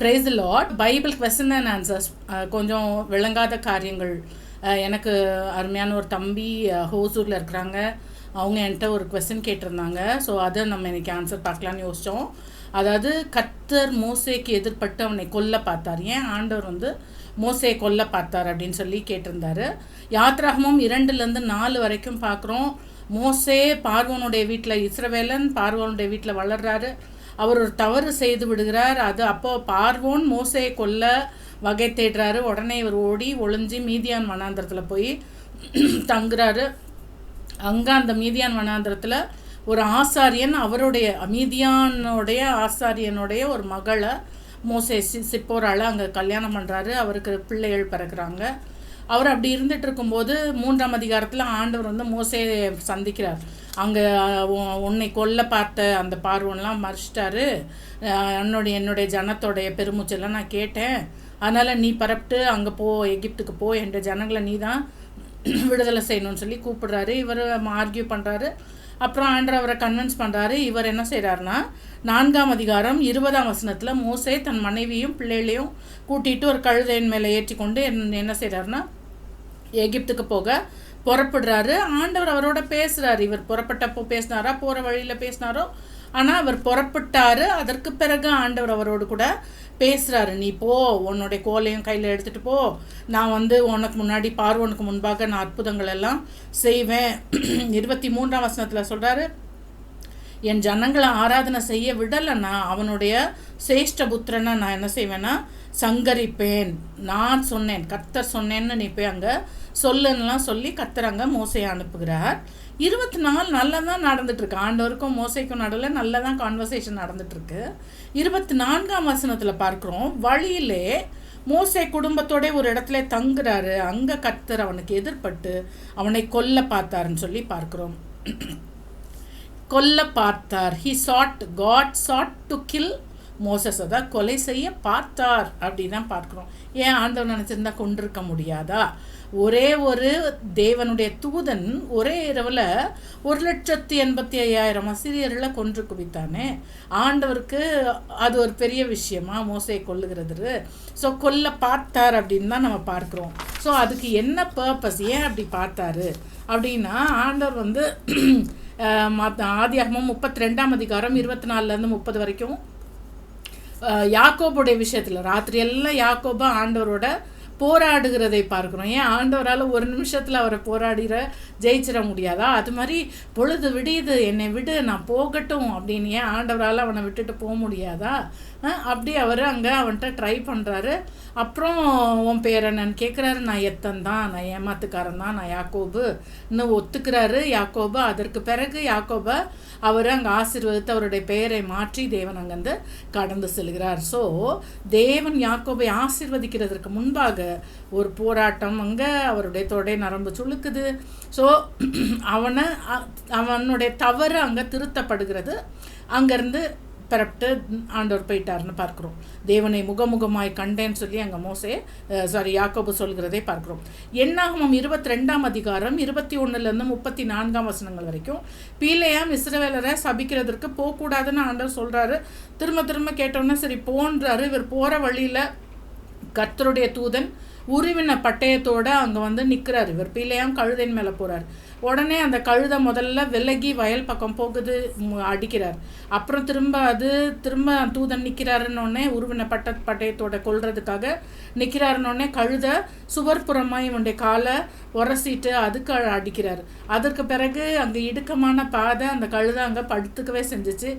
Praise Lord Bible question and answers கொஞ்சம் விளங்காத காரியங்கள். Uh, எனக்கு அருமையான ஒரு தம்பி uh, ஹோசூரில் இருக்கிறாங்க. அவங்க என்கிட்ட ஒரு கொஸ்டின் கேட்டிருந்தாங்க. ஸோ அதை நம்ம இன்னைக்கு ஆன்சர் பார்க்கலான்னு யோசித்தோம் அதாவது கத்தர் மோசேக்கு எதிர்பட்டு அவனை கொல்ல பார்த்தார். ஏன் ஆண்டவர் வந்து மோசையை கொல்ல பார்த்தார் அப்படின்னு சொல்லி கேட்டிருந்தாரு. யாத்ராகமும் இரண்டுலேருந்து நாலு வரைக்கும் பார்க்குறோம். மோசே பார்வனுடைய வீட்டில் இஸ்ரவேலன் பார்வனுடைய வீட்டில் வளர்றாரு. அவர் ஒரு தவறு செய்து விடுகிறார். அது அப்போ பார்வோன் மோசையை கொல்ல வகை தேடுறாரு. உடனே இவர் ஓடி ஒளிஞ்சு மீதியான் வனாந்திரத்தில் போய் தங்குறாரு. அங்கே அந்த மீதியான் வனாந்திரத்தில் ஒரு ஆசாரியன் அவருடைய மீதியானுடைய ஆசாரியனுடைய ஒரு மகளை மோசே சி சிப்போரால் அங்கே கல்யாணம் பண்ணுறாரு அவருக்கு பிள்ளைகள் பிறக்கிறாங்க. அவர் அப்படி இருந்துட்டு இருக்கும்போது மூன்றாம் அதிகாரத்தில் ஆண்டவர் வந்து மோசையை சந்திக்கிறார். அங்கே உன்னை கொல்ல பார்த்த அந்த பார்வன்லாம் மறைச்சிட்டாரு. என்னுடைய என்னுடைய ஜனத்தோடைய பெருமூச்செல்லாம் நான் கேட்டேன். அதனால் நீ பரப்பிட்டு அங்கே போ எகிப்துக்கு போ என்ற ஜனங்களை நீ தான் விடுதலை செய்யணும்னு சொல்லி கூப்பிடுறாரு. இவர் ஆர்கியூ பண்ணுறாரு அப்புறம் ஆண்டர் அவரை கன்வின்ஸ் பண்ணுறாரு இவர் என்ன செய்கிறாருன்னா நான்காம் அதிகாரம் இருபதாம் வசனத்தில் மோசே தன் மனைவியும் பிள்ளைகளையும் கூட்டிகிட்டு ஒரு கழுதையின் மேலே ஏற்றி கொண்டு என் என்ன செய்கிறாருன்னா எகிப்துக்கு போக புறப்படுறாரு. ஆண்டவர் அவரோட பேசுகிறாரு இவர் புறப்பட்டப்போ பேசினாரா? போகிற வழியில் பேசினாரோ? ஆனால் அவர் புறப்பட்டார். அதற்கு பிறகு ஆண்டவர் அவரோடு கூட பேசுகிறாரு நீ போ உன்னுடைய கோலையும் கையில் எடுத்துகிட்டு போ. நான் வந்து உனக்கு முன்னாடி பார்வனுக்கு முன்பாக நான் அற்புதங்கள் எல்லாம் செய்வேன். இருபத்தி மூன்றாம் வசனத்தில் சொல்கிறாரு என் ஜனங்களை ஆராதனை செய்ய விடலைன்னா அவனுடைய சேஷ்ட புத்திரனை நான் என்ன செய்வேன்னா சங்கரிப்பேன். நான் சொன்னேன் கத்தர் சொன்னேன்னு நீ போய் அங்கே சொல்லுன்னெலாம் சொல்லி கர்த்தர் அங்கே மோசையை அனுப்புகிறார். இருபத்தி நாலு நல்லா தான் நடந்துட்டுருக்கு. ஆண்டவருக்கும் மோசைக்கும் நடுவில் நல்லா தான் கான்வர்சேஷன் நடந்துட்டுருக்கு. இருபத்தி நான்காம் வசனத்தில் பார்க்குறோம் வழியிலே மோசை குடும்பத்தோட ஒரு இடத்துல தங்குறாரு. அங்கே கத்தர் அவனுக்கு எதிர்பட்டு அவனை கொல்ல பார்த்தாருன்னு சொல்லி பார்க்குறோம். கொல்ல பார்த்தார். He sought God sought to kill Moses அதான் கொலை செய்ய பார்த்தார் அப்படின்னு தான் பார்க்குறோம். ஏன் ஆண்டவன் நினச்சிருந்தா கொண்டிருக்க முடியாதா? ஒரே ஒரு தேவனுடைய தூதன் ஒரே இரவில் ஒரு லட்சத்தி எண்பத்தி ஐயாயிரம் அசிரியர்களை கொன்று குவித்தானே? ஆண்டவருக்கு அது ஒரு பெரிய விஷயமா? மோசையை கொல்லுகிறது ஸோ கொல்ல பார்த்தார் அப்படின்னு தான் நம்ம பார்க்குறோம். ஸோ அதுக்கு என்ன பர்பஸ் ஏன் அப்படி பார்த்தாரு? அப்படின்னா ஆண்டவர் வந்து மற்ற ஆதியாகமும் முப்பத்தி ரெண்டாம் அதிகாரம் இருபத்தி நாலுலேருந்து முப்பது வரைக்கும். யாக்கோபுடைய விஷயத்தில் ராத்திரியெல்லாம் யாக்கோபா ஆண்டவரோட போராடுகிறதை பார்க்குறோம். ஏன் ஆண்டவரால் ஒரு நிமிஷத்தில் அவரை போராடிற ஜெயிச்சிட முடியாதா? அது மாதிரி பொழுது விடியுது என்னை விடு நான் போகட்டும் அப்படின்னு ஏன் ஆண்டவரால் அவனை விட்டுட்டு போக முடியாதா? அப்படி அவர் அங்கே அவன்கிட்ட ட்ரை பண்ணுறாரு அப்புறம் உன் பேர் என்னன்னு கேட்குறாரு நான் எத்தன் தான் நான் ஏமாத்துக்காரன் தான் நான் யாக்கோபு. இன்னும் ஒத்துக்கிறாரு. யாக்கோபு அதற்கு பிறகு யாக்கோபை அவர் அங்கே ஆசீர்வதித்து அவருடைய பெயரை மாற்றி தேவன் அங்கேருந்து கடந்து செல்கிறார். ஸோ தேவன் யாக்கோபை ஆசீர்வதிக்கிறதற்கு முன்பாக ஒரு போராட்டம். அங்கே அவருடைய தொடை நரம்பு சுளுக்குது. ஸோ அவனை அவனுடைய தவறு அங்கே திருத்தப்படுகிறது. அங்கேருந்து பிறப்பிட்டு ஆண்டவர் போயிட்டாருன்னு பார்க்குறோம். தேவனை முகமுகமாய் கண்டேன்னு சொல்லி அங்கே மோசே சாரி யாக்கோபு சொல்கிறதை பார்க்குறோம். என்னாகமம் இருபத்தி ரெண்டாம் அதிகாரம் இருபத்தி ஒன்றுலேருந்து முப்பத்தி நான்காம் வசனங்கள் வரைக்கும் பீலையாம் இஸ்ரவேலரை சபிக்கிறதுக்கு போகக்கூடாதுன்னு ஆண்டவர் சொல்கிறாரு திரும்ப திரும்ப கேட்டோன்னே சரி போன்றாரு. இவர் போகிற வழியில் கர்த்தருடைய தூதன் உருவின பட்டயத்தோடு அங்கே வந்து நிற்கிறார் இவர் பிள்ளையாம் கழுதையின் மேலே போகிறார் உடனே அந்த கழுதை முதல்ல விலகி வயல் பக்கம் போகுது மு- அடிக்கிறார். அப்புறம் திரும்ப அது திரும்ப தூதன் நிற்கிறாருன்னொடனே உருவின பட்ட பட்டயத்தோட கொள்றதுக்காக நிற்கிறாருன்னொடனே கழுதை சுவர்புறமாக இவனுடைய காலை உரசிட்டு அதுக்கு அடிக்கிறார். அதற்கு பிறகு அங்கே இடுக்கமான பாதை அந்த கழுதை அங்கே படுத்துக்கவே செஞ்சுச்சு.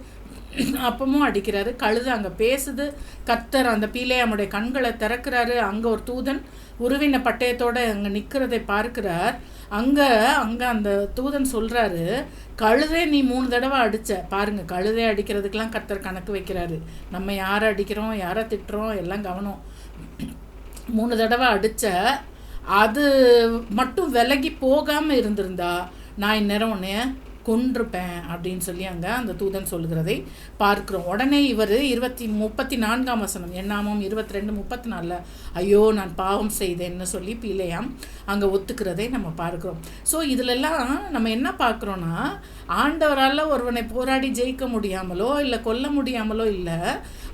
அப்பமும் அடிக்கிறாரு. கழுது அங்கே பேசுது. கத்தர் அந்த பீலையாமுடைய கண்களை திறக்கிறாரு. அங்கே ஒரு தூதன் உருவின பட்டயத்தோடு அங்கே நிற்கிறதை பார்க்கிறார். அங்கே அங்கே அந்த தூதன் சொல்கிறாரு கழுதே நீ மூணு தடவை அடித்த பாருங்கள் கழுதை அடிக்கிறதுக்கெலாம் கத்தர் கணக்கு வைக்கிறாரு. நம்ம யாரை அடிக்கிறோம் யாரை திட்டுறோம் எல்லாம் கவனம். மூணு தடவை அடித்த அது மட்டும் விலகி போகாமல் இருந்திருந்தா நான் இந்நேரம் உன்னைய கொன்றுப்பேன் அப்படின்னு சொல்லி அங்கே அந்த தூதன் சொல்கிறதை பார்க்கிறோம். உடனே இவர் இருபத்தி முப்பத்தி நான்காம் வசனம் எண்ணாமம் இருபத்தி ரெண்டு முப்பத்தி நாலில் ஐயோ நான் பாவம் செய்தேன்னு சொல்லி பிள்ளையாம் அங்கே ஒத்துக்கிறதை நம்ம பார்க்குறோம். ஸோ இதிலெல்லாம் நம்ம என்ன பார்க்குறோன்னா ஆண்டவரால் ஒருவனை போராடி ஜெயிக்க முடியாமலோ இல்லை கொல்ல முடியாமலோ இல்லை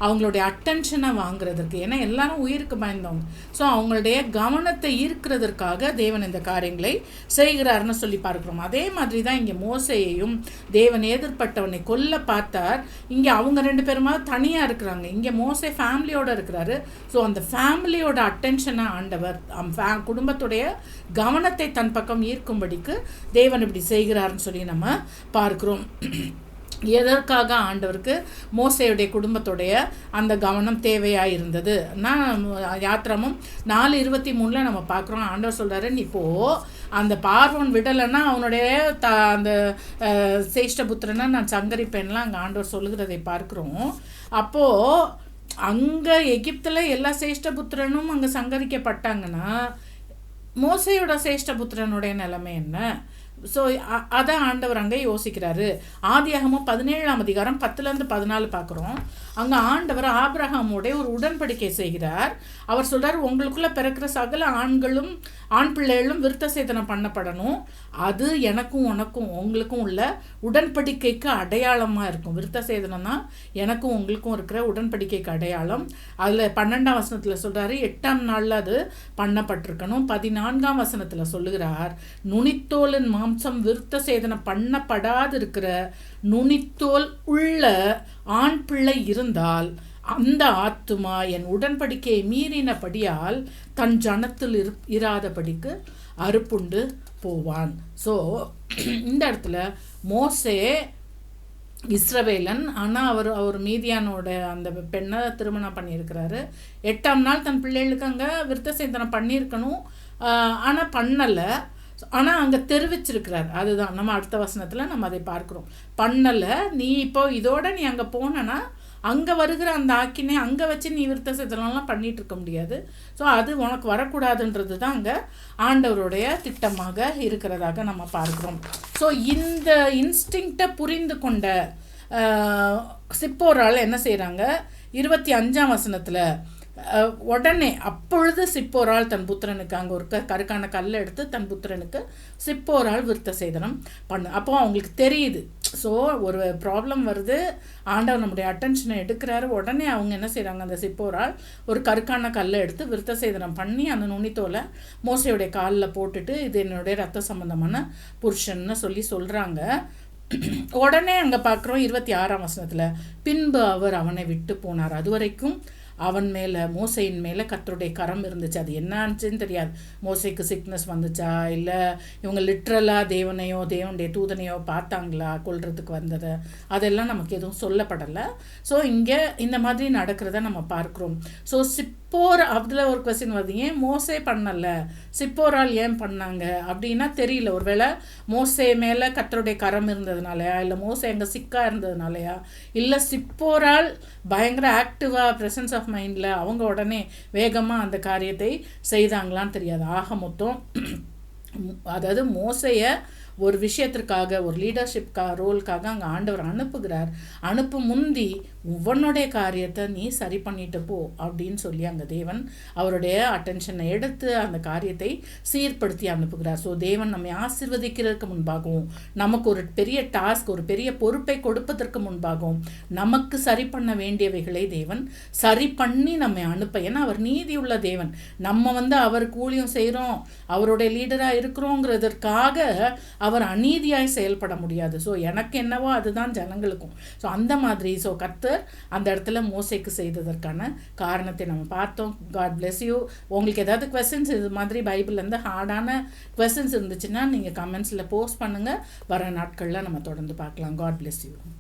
அவங்களுடைய அட்டென்ஷனை வாங்குறதற்கு ஏன்னா எல்லாரும் உயிருக்கு பயந்தவங்க. ஸோ அவங்களுடைய கவனத்தை ஈர்க்கிறதற்காக தேவன் இந்த காரியங்களை செய்கிறார்னு சொல்லி பார்க்குறோம். அதே மாதிரி தான் இங்கே மோசையையும் தேவன் எதிர்பட்டவனை கொல்ல பார்த்தார். இங்கே அவங்க ரெண்டு பேருமா தனியாக இருக்கிறாங்க. இங்கே மோசை ஃபேமிலியோடு இருக்கிறாரு. ஸோ அந்த ஃபேமிலியோட அட்டென்ஷனை ஆண்டவர் குடும்பத்துடைய கவனத்தை தன் பக்கம் ஈர்க்கும்படிக்கு தேவன் இப்படி செய்கிறாருன்னு சொல்லி நம்ம பார்க்குறோம். எதற்காக ஆண்டவருக்கு மோசையுடைய குடும்பத்துடைய அந்த கவனம் தேவையாக இருந்தது நான் யாத்திரமும் நாலு இருபத்தி மூணில் நம்ம பார்க்குறோம். ஆண்டவர் சொல்கிறாரு நீ போ. அந்த பார்வன் விடலைன்னா அவனுடைய த அந்த சேஷ்டபுத்திரனை நான் சங்கரிப்பேன்லாம் அங்கே ஆண்டவர் சொல்லுகிறதை பார்க்குறோம். அப்போது அங்கே எகிப்தில் எல்லா சேஷ்டபுத்திரனும் அங்கே சங்கரிக்கப்பட்டாங்கன்னா மோசையோட சேஷ்டபுத்திரனுடைய நிலைமை என்ன? ஸோ அதான் ஆண்டவர் அங்கே யோசிக்கிறாரு. ஆதியாகமும் பதினேழாம் அதிகாரம் பத்துலேருந்து பதினாலு பார்க்குறோம். அங்கே ஆண்டவர் ஆபிரஹாமோடைய ஒரு உடன்படிக்கை செய்கிறார். அவர் சொல்கிறார் உங்களுக்குள்ளே பிறக்கிற சகல ஆண்களும் ஆண் பிள்ளைகளும் விருத்த சேதனம் பண்ணப்படணும். அது எனக்கும் உனக்கும் உங்களுக்கும் உள்ள உடன்படிக்கைக்கு அடையாளமாக இருக்கும். விருத்த சேதனம்னா எனக்கும் உங்களுக்கும் இருக்கிற உடன்படிக்கைக்கு அடையாளம். அதில் பன்னெண்டாம் வசனத்தில் சொல்கிறாரு எட்டாம் நாளில் அது பண்ணப்பட்டிருக்கணும். பதினான்காம் வசனத்தில் சொல்லுகிறார் நுனித்தோலின் மாம்சம் விருத்த சேதனம் பண்ணப்படாது இருக்கிற நுனித்தோல் உள்ள ஆண் பிள்ளை இருந்தால் அந்த ஆத்துமா என் உடன்படிக்கையை மீறினபடியால் தன் ஜனத்தில் இரு இராதபடிக்கு அறுப்புண்டு போவான். ஸோ இந்த இடத்துல மோசே இஸ்ரவேலன் ஆனால் அவர் அவர் மீதியானோட அந்த பெண்ணை திருமணம் பண்ணியிருக்கிறாரு. எட்டாம் நாள் தன் பிள்ளைகளுக்கு அங்கே விருத்த சேதனம் பண்ணியிருக்கணும். ஆனால் பண்ணலை. ஆனால் அங்கே தெரிவிச்சிருக்கிறார். அதுதான். நம்ம அடுத்த வசனத்தில் நம்ம அதை பார்க்குறோம். பண்ணலை நீ இப்போ இதோட நீ அங்கே போனனா அங்கே வருகிற அந்த ஆக்கினை அங்கே வச்சு நீ விருத்த சேதனம்லாம் பண்ணிகிட்டு இருக்க முடியாது. ஸோ அது உனக்கு வரக்கூடாதுன்றது தான் அங்கே ஆண்டவருடைய திட்டமாக இருக்கிறதாக நம்ம பார்க்குறோம். ஸோ இந்த இன்ஸ்டிங்க்டை புரிந்து கொண்ட சிப்போரால் என்ன செய்கிறாங்க இருபத்தி அஞ்சாம் வசனத்தில் உடனே அப்பொழுது சிப்போரால் தன் புத்திரனுக்கு அங்கே ஒரு கருக்கான கல்லை எடுத்து தன் புத்திரனுக்கு சிப்போரால் விருத்த சேதனம் பண்ணு. அப்போ அவங்களுக்கு தெரியுது. ஸோ ஒரு ப்ராப்ளம் வருது. ஆண்டவர் நம்முடைய அட்டென்ஷனை எடுக்கிறாரு. உடனே அவங்க என்ன செய்கிறாங்க அந்த சிப்போரால் ஒரு கருக்கான கல்லை எடுத்து விருத்த சேதனம் பண்ணி அந்த நுனித்தோலை மோசையுடைய காலில் போட்டுட்டு இது என்னுடைய ரத்த சம்பந்தமான புருஷன்னு சொல்லி சொல்கிறாங்க உடனே அங்கே பார்க்குறோம் இருபத்தி ஆறாம் வசனத்தில் பின்பு அவர் அவனை விட்டு போனார். அது வரைக்கும் அவன் மேலே மோசையின் மேலே கத்தருடைய கரம் இருந்துச்சு. அது என்னாச்சுன்னு தெரியாது. மோசைக்கு சிக்னஸ் வந்துச்சா? இல்லை இவங்க லிட்ரலாக தேவனையோ தேவனுடைய தூதனையோ பார்த்தாங்களா? கொள்றதுக்கு வந்ததை? அதெல்லாம் நமக்கு எதுவும் சொல்லப்படலை. ஸோ இங்கே இந்த மாதிரி நடக்கிறத நம்ம பார்க்குறோம். ஸோ சிப் சிப்போர் அதில் ஒரு கொஸ்டின் வருது. ஏன் மோசே பண்ணலை? சிப்போரால் ஏன் பண்ணாங்க? அப்படின்னா தெரியல. ஒருவேளை மோசே மேலே கத்தருடைய கரம் இருந்ததுனாலயா? இல்லை மோசை எங்கே சிக்காக இருந்ததுனாலயா? இல்லை சிப்போரால் பயங்கர ஆக்டிவாக ப்ரெசன்ஸ் ஆஃப் மைண்டில் அவங்க உடனே வேகமாக அந்த காரியத்தை செய்தாங்களான்னு தெரியாது. ஆக மொத்தம் அதாவது மோசையை ஒரு விஷயத்திற்காக ஒரு லீடர்ஷிப்கா ரோலுக்காக அங்கே ஆண்டவர் அனுப்புகிறார். அனுப்பு முந்தி உவனுடைய காரியத்தை நீ சரி பண்ணிட்டு போ அப்படின்னு சொல்லி அங்கே தேவன் அவருடைய அட்டென்ஷனை எடுத்து அந்த காரியத்தை சீர்படுத்தி அனுப்புகிறார். ஸோ தேவன் நம்மை ஆசிர்வதிக்கிறதுக்கு முன்பாகவும் நமக்கு ஒரு பெரிய டாஸ்க் ஒரு பெரிய பொறுப்பை கொடுப்பதற்கு முன்பாகவும் நமக்கு சரி பண்ண வேண்டியவைகளை தேவன் சரி பண்ணி நம்மை அனுப்ப ஏன்னா அவர் நீதி உள்ள தேவன். நம்ம வந்து அவர் கூலியும் செய்கிறோம் அவருடைய லீடராக இருக்கிறோங்கிறதற்காக அவர் அநீதியாய் செயல்பட முடியாது. ஸோ எனக்கு என்னவோ அதுதான் ஜனங்களுக்கும். ஸோ அந்த மாதிரி ஸோ கத்தர் அந்த இடத்துல மோசைக்கு செய்ததற்கான காரணத்தை நம்ம பார்த்தோம். காட் பிளெஸ் யூ உங்களுக்கு ஏதாவது கொஸ்டின்ஸ் இது மாதிரி பைபிள்லேருந்து ஹார்டான கொஸ்டின்ஸ் இருந்துச்சுன்னா நீங்கள் கமெண்ட்ஸில் போஸ்ட் பண்ணுங்கள் வர நாட்களில் நம்ம தொடர்ந்து பார்க்கலாம். God bless you